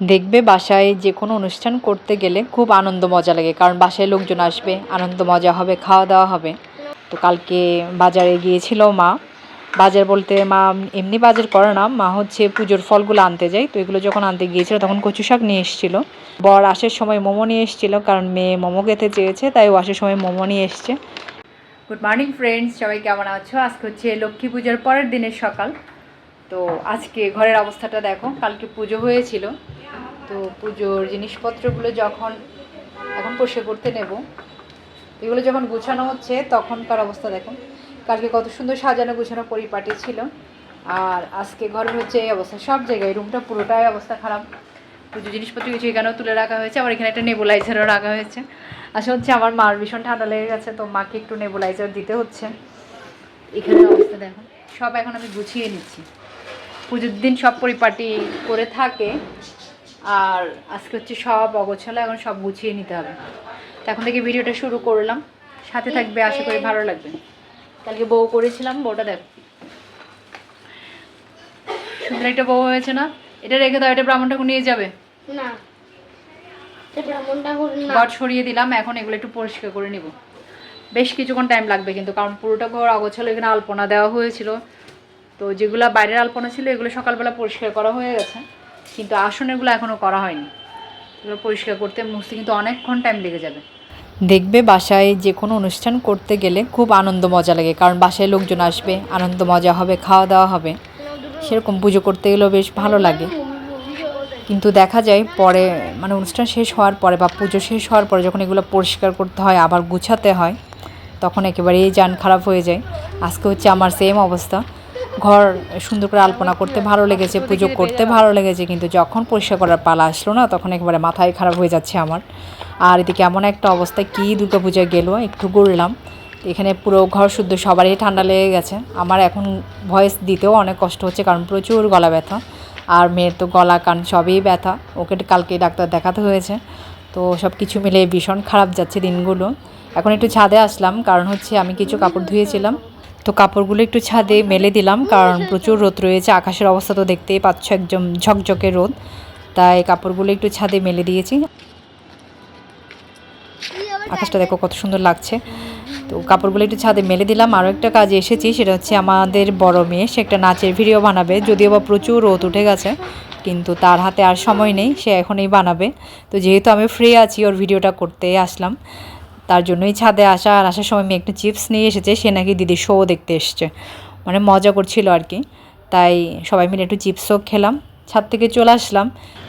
দেখবে বাসায় যে কোনো অনুষ্ঠান করতে গেলে খুব আনন্দ মজা লাগে, কারণ বাসায় লোকজন আসবে, আনন্দ মজা হবে, খাওয়া দাওয়া হবে। তো কালকে বাজারে গিয়েছিল মা। বাজার বলতে মা এমনি বাজার করে না, মা হচ্ছে পুজোর ফলগুলো আনতে যায়। তো এগুলো যখন আনতে গিয়েছিল তখন কচু শাক নিয়ে এসেছিল। বর আসার সময় মোমো নিয়ে এসেছিল, কারণ মেয়ে মোমো খেতে চেয়েছে, তাই ও আসার সময় মোমো নিয়ে এসছে। গুড মর্নিং ফ্রেন্ডস সবাই কেমন আছো? আজকে হচ্ছে লক্ষ্মী পুজোর পরের দিনের সকাল। তো আজকে ঘরের অবস্থাটা দেখো, কালকে পুজো হয়েছিল। তো পুজোর জিনিসপত্রগুলো যখন এখন পরিষ্কার করতে নেব, এগুলো যখন গুছানো হচ্ছে তখনকার অবস্থা দেখো। কালকে কত সুন্দর সাজানো গুছানো পরিপাটি ছিল। আর আজকে ঘরের হচ্ছে এই অবস্থা, সব জায়গায় রুমটা পুরোটাই অবস্থা খারাপ। পুজো জিনিসপত্র কিছু এখানেও তুলে রাখা হয়েছে, আবার এখানে একটা নেবুলাইজারও রাখা হয়েছে। আসলে হচ্ছে আমার মার ভীষণ ঠান্ডা লেগে গেছে, তো মাকে একটু নেবুলাইজার দিতে হচ্ছে। এখানে অবস্থা দেখো, সব এখন আমি গুছিয়ে নিচ্ছি। পুজোর দিন সব পরিপাটি করে থাকে। আর আজকে হচ্ছে সব অগোছালো এখন সব গুছিয়ে নিতে হবে। এখন থেকে ভিডিওটা শুরু করলাম। সাথে থাকবে আশা করি ভালো লাগবে। কালকে বউ করেছিলাম বউটা দেখো। সুন্দর একটা বউ হয়েছে না? এটা রেখে দাও এটা ব্রাহ্মণ ঠাকুর নিয়ে যাবে। না ঘর সরিয়ে দিলাম এখন এগুলো একটু পরিষ্কার করে নিব। বেশ কিছুক্ষণ টাইম লাগবে কিন্তু কারণ পুরোটা ঘর অগোছালো এখানে আলপনা দেওয়া হয়েছিল। তো যেগুলো বাইরের আলপনা ছিল, এগুলো সকালবেলা পরিষ্কার করা হয়ে গেছে, কিন্তু আসনেরগুলো এখনও করা হয়নি। এগুলো পরিষ্কার করতে মুছতে কিন্তু অনেকক্ষণ টাইম লেগে যাবে। দেখবে বাসায় যে কোনো অনুষ্ঠান করতে গেলে খুব আনন্দ মজা লাগে, কারণ বাসায় লোকজন আসবে, আনন্দ মজা হবে, খাওয়া দাওয়া হবে। সেরকম পুজো করতে গেলেও বেশ ভালো লাগে। কিন্তু দেখা যায় পরে মানে অনুষ্ঠান শেষ হওয়ার পরে বা পুজো শেষ হওয়ার পরে যখন এগুলো পরিষ্কার করতে হয়, আবার গুছাতে হয়, তখন একেবারেই যান খারাপ হয়ে যায়। আজকে হচ্ছে আমার সেম অবস্থা। ঘর সুন্দর করে আলপনা করতে ভালো লেগেছে পুজো করতে ভালো লেগেছে কিন্তু যখন পরিষ্কার করার পালা আসলো না তখন একবারে মাথায় খারাপ হয়ে যাচ্ছে আমার। আর এদিকে এমন একটা অবস্থা কী দুর্গাপূজা গেল একটু ঘুরলাম। এখানে পুরো ঘর শুদ্ধ সবারই ঠান্ডা লেগে গেছে। আমার এখন ভয়েস দিতেও অনেক কষ্ট হচ্ছে কারণ প্রচুর গলা ব্যথা। আর মেয়ের তো গলা কান সবই ব্যথা। ওকে কালকে ডাক্তার দেখাতে হয়েছে। তো সব কিছু মিলে ভীষণ খারাপ যাচ্ছে দিনগুলো। এখন একটু ছাদে আসলাম কারণ হচ্ছে আমি কিছু কাপড় ধুয়েছিলাম। তো কাপড়গুলো একটু ছাদে মেলে দিলাম, কারণ প্রচুর রোদ রয়েছে, আকাশের অবস্থা তো দেখতেই পাচ্ছ একদম ঝকঝকে রোদ, তাই কাপড়গুলো একটু ছাদে মেলে দিয়েছি। আকাশটা দেখো কত সুন্দর লাগছে। তো কাপড়গুলো একটু ছাদে মেলে দিলাম, আরও একটা কাজে এসেছি, সেটা হচ্ছে আমাদের বড় মেয়ে, সে একটা নাচের ভিডিও বানাবে, যদিও বা প্রচুর রোদ উঠে গেছে, কিন্তু তার হাতে আর সময় নেই, সে এখনই বানাবে। তো যেহেতু আমি ফ্রি আছি, ওর ভিডিওটা করতে আসলাম। তার জন্যই ছাদে আসা, আর আসার সময় মেয়ে একটু চিপস নিয়ে এসেছে, সে নাকি দিদি শো দেখতে এসছে। মানে মজা করছিল আর কি। তাই সবাই মিলে একটু চিপসও খেলাম। ছাদ থেকে চলে আসলাম।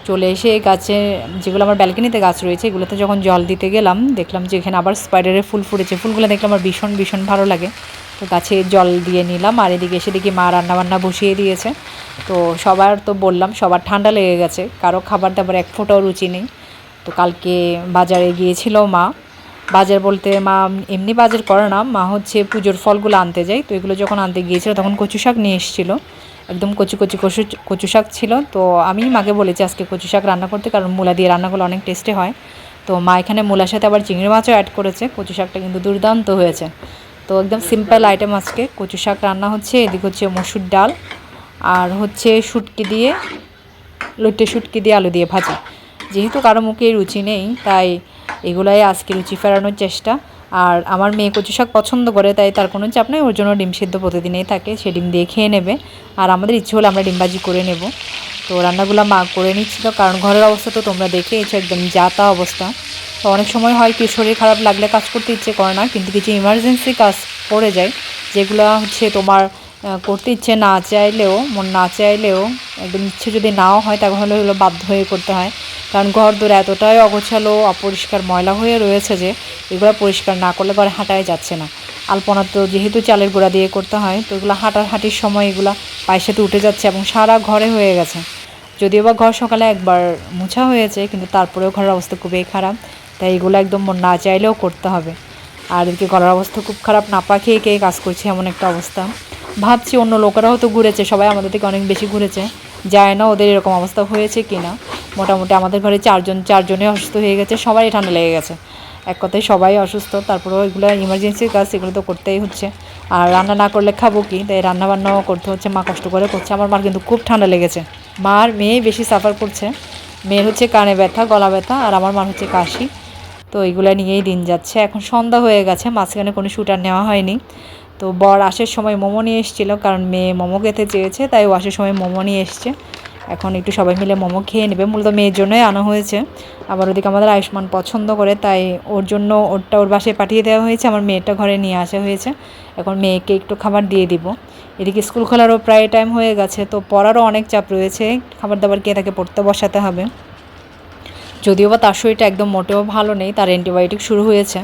চলে এসে গাছে যেগুলো আমার ব্যালকনিতে গাছ রয়েছে, এগুলোতে যখন জল দিতে গেলাম, দেখলাম যে এখানে আবার স্পাইডারের ফুল ফুটেছে। ফুলগুলো দেখলে আমার ভীষণ ভীষণ ভালো লাগে। তো গাছে জল দিয়ে নিলাম, আর এদিকে এসে দেখি মা রান্নাবান্না বসিয়ে দিয়েছে। তো সবার তো বললাম, সবার ঠান্ডা লেগে গেছে। কারও খাবার দাবার এক ফোঁটাও রুচি নেই। তো কালকে বাজারে গিয়েছিল মা। বাজার বলতে মা এমনি বাজার করে না, মা হচ্ছে পুজোর ফলগুলো আনতে যায়। তো এগুলো যখন আনতে গিয়েছিল তখন কচু শাক নিয়ে এসেছিল। একদম কচু কচু কচু কচু শাক ছিল। তো আমি মাকে বলেছি আজকে কচু শাক রান্না করতে, কারণ মূলা দিয়ে রান্নাগুলো অনেক টেস্টে হয়। তো মা এখানে মূলার সাথে আবার চিংড়ি মাছও অ্যাড করেছে। কচু শাকটা কিন্তু দুর্দান্ত হয়েছে। তো একদম সিম্পল আইটেম আজকে। কচু শাক রান্না হচ্ছে, এদিক হচ্ছে মসুর ডাল, আর হচ্ছে শুটকি দিয়ে, লইটে শুটকি দিয়ে আলু দিয়ে ভাজা। যেহেতু কারও মুখে রুচি নেই, তাই এগুলাই আজকে রুচি ফেরানোর চেষ্টা। আর আমার মেয়ে কচু শাক পছন্দ করে, তাই তার কোনো চাপ নেই, ওর জন্য ডিম সিদ্ধ প্রতিদিনেই থাকে, সে ডিম দিয়ে খেয়ে নেবে। আর আমাদের ইচ্ছে হলে আমরা ডিমবাজি করে নেব। তো রান্নাগুলো মা করে নিচ্ছিল, কারণ ঘরের অবস্থা তো তোমরা দেখেইছো একদম যাতা অবস্থা। তো অনেক সময় হয় কি, শরীর খারাপ লাগলে কাজ করতে ইচ্ছে করে না, কিন্তু কিছু ইমার্জেন্সি কাজ পড়ে যায়, যেগুলো হচ্ছে তোমার করতে ইচ্ছে না চাইলেও, মন না চাইলেও একদম ইচ্ছে যদি নাও হয়, তাহলে হলো বাধ্য হয়ে করতে হয়। কারণ ঘর দূর এতটাই অগোছালো, অপরিষ্কার ময়লা হয়ে রয়েছে যে, এগুলো পরিষ্কার না করলে ঘরে হাঁটাই যাচ্ছে না। আলপনা তো যেহেতু চালের গুঁড়া দিয়ে করতে হয়, তো এগুলো হাঁটার হাঁটির সময় এগুলো পায়ের সাথে উঠে যাচ্ছে এবং সারা ঘরে হয়ে গেছে। যদিও বা ঘর সকালে একবার মোছা হয়েছে, কিন্তু তারপরেও ঘরের অবস্থা খুবই খারাপ। তাই এগুলো একদম মন না চাইলেও করতে হবে। আর এদিকে গলার অবস্থা খুব খারাপ নাপা খেয়ে খেয়ে কাজ করছে এমন একটা অবস্থা। ভাবছি অন্য লোকেরাও তো ঘুরেছে, সবাই আমাদের থেকে অনেক বেশি ঘুরেছে। যায় না ওদের এরকম অবস্থা হয়েছে কি না মোটামুটি আমাদের ঘরে চারজন চারজনে অসুস্থ হয়ে গেছে, সবাই ঠান্ডা লেগে গেছে। এক কথায় সবাই অসুস্থ, তারপরেও এগুলো ইমার্জেন্সির কাজ এগুলো তো করতেই হচ্ছে। আর রান্না না করলে খাব কি? তাই রান্না বান্নাও করতে হচ্ছে, মা কষ্ট করে করছে, আমার মার কিন্তু খুব ঠান্ডা লেগেছে। মার মেয়ে বেশি সাফার করছে। মেয়ের হচ্ছে কানে ব্যথা, গলা ব্যথা, আর আমার মার হচ্ছে কাশি। তো এইগুলো নিয়েই দিন যাচ্ছে। এখন সন্ধ্যা হয়ে গেছে, মাঝখানে কোনো শ্যুটার নেওয়া হয়নি। তো বর আসার সময় মোমো নিয়ে এসেছিল, কারণ মেয়ে মোমো খেতে চেয়েছে, তাই ও আসার সময় মোমো নিয়ে এসছে। এখন একটু সবাই মিলে মোমো খেয়ে নেবে, মূলত মেয়ের জন্যই আনা হয়েছে। আবার ওদিকে আমাদের আয়ুষ্মান পছন্দ করে, তাই ওর জন্য ওরটা ওর বাসায় পাঠিয়ে দেওয়া হয়েছে, আমার মেয়েটা ঘরে নিয়ে আসা হয়েছে। এখন মেয়েকে একটু খাবার দিয়ে দিব। এদিকে স্কুল খোলারও প্রায় টাইম হয়ে গেছে, তো পড়ারও অনেক চাপ রয়েছে খাবার দাবার কে তাকে পড়তে বসাতে হবে। যদিও বা তার শরীরটা একদম মোটেও ভালো নেই, তার অ্যান্টিবায়োটিক শুরু হয়েছে।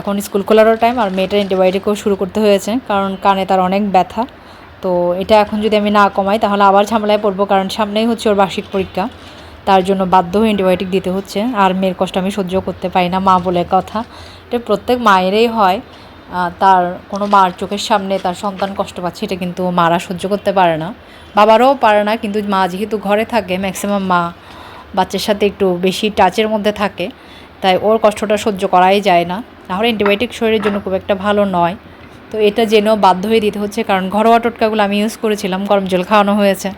এখন স্কুল খোলারও টাইম আর মেয়েটার অ্যান্টিবায়োটিকও শুরু করতে হয়েছে, কারণ কানে তার অনেক ব্যথা। তো এটা এখন যদি আমি না কমাই, তাহলে আবার ঝামেলায় পড়ব, কারণ সামনেই হচ্ছে ওর বার্ষিক পরীক্ষা। তার জন্য বাধ্য হয়ে অ্যান্টিবায়োটিক দিতে হচ্ছে, আর মেয়ের কষ্ট আমি সহ্য করতে পারি না, মা বলে কথা। এটা প্রত্যেক মায়েরই হয় তার কোনো মার চোখের সামনে তার সন্তান কষ্ট পাচ্ছে, এটা কিন্তু মারা সহ্য করতে পারে না। বাবারও পারে না, কিন্তু মা যেহেতু ঘরে থাকে ম্যাক্সিমাম মা বাচ্চার সাথে একটু বেশি টাচের মধ্যে থাকে, তাই ওর কষ্টটা সহ্য করাই যায় না। তাহলে অ্যান্টিবায়োটিক শরীরের জন্য খুব একটা ভালো নয়। তো এটা জেনেও বাধ্য হয়ে দিতে হচ্ছে, কারণ ঘরোয়া টোটকাগুলো আমি ইউজ করেছিলাম, গরম জল খাওয়ানো হয়েছে।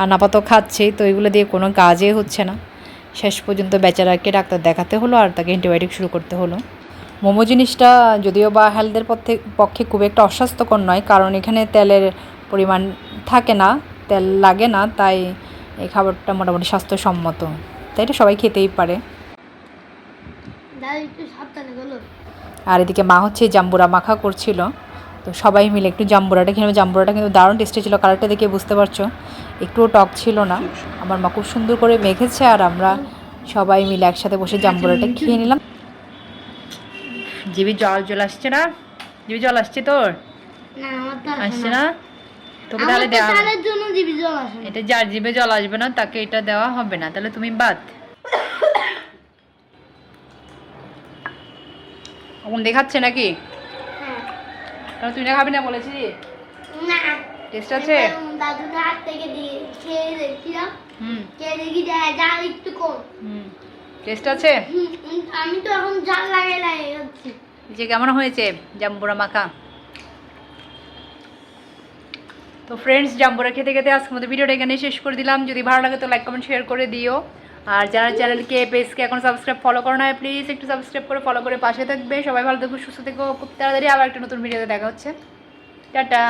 আর নাপাতো খাচ্ছেই তো এগুলো দিয়ে কোনো কাজই হচ্ছে না। শেষ পর্যন্ত বেচারাকে ডাক্তার দেখাতে হলো আর তাকে অ্যান্টিবায়োটিক শুরু করতে হলো। মোমো জিনিসটা যদিও বা হেলথের পক্ষে পক্ষে খুব একটা অস্বাস্থ্যকর নয়, কারণ এখানে তেলের পরিমাণ থাকে না, তেল লাগে না, তাই এই খাবারটা মোটামুটি স্বাস্থ্যসম্মত। তাই এটা সবাই খেতেই পারে। একটু সাবধানে আর এদিকে মা হচ্ছে জাম্বুরা মাখা করছিল। তো সবাই মিলে একটু জাম্বুরাটা খেলাম জাম্বুরাটা কিন্তু দারুণ টেস্টি ছিল কালারটা দেখে বুঝতে পারছ। একটুও টক ছিল না। আমার মা খুব সুন্দর করে মেখেছে আর আমরা সবাই মিলে একসাথে বসে জাম্বুরাটা খেয়ে নিলাম। জিবি জল জল আসছে না? জিবি জল আসছে তোর? না আমার তো আসে আসছে না। তোকে তাহলে দেওয়া এটা যার জিভে জল আসবে না তাকে এটা দেওয়া হবে না। তাহলে তুমি বাদ। এখন দেখাচ্ছে নাকি? হ্যাঁ। তুই না খাবি না বলেছি? না। টেস্ট আছে? দাদুর হাত থেকে দিয়ে খেয়ে দেখছিলাম। হুম। খেয়ে দেখি জাল একটু কম হুম। টেস্ট আছে? আমি তো এখন জাল যে কেমন হয়েছে জাম্বুরা মাখা? তো ফ্রেন্ডস জাম্বুরা খেতে খেতে আজকের মতো ভিডিওটা এখানে শেষ করে দিলাম। যদি ভালো লাগে তো লাইক কমেন্ট শেয়ার করে দিও। আর যারা চ্যানেলকে পেজকে এখন সাবস্ক্রাইব ফলো করো না প্লিজ একটু সাবস্ক্রাইব করে ফলো করে পাশে থাকবে। সবাই ভালো থেকো, সুস্থ থেকো, খুব তাড়াতাড়ি আবার একটা নতুন ভিডিওতে দেখা হচ্ছে। টাটা।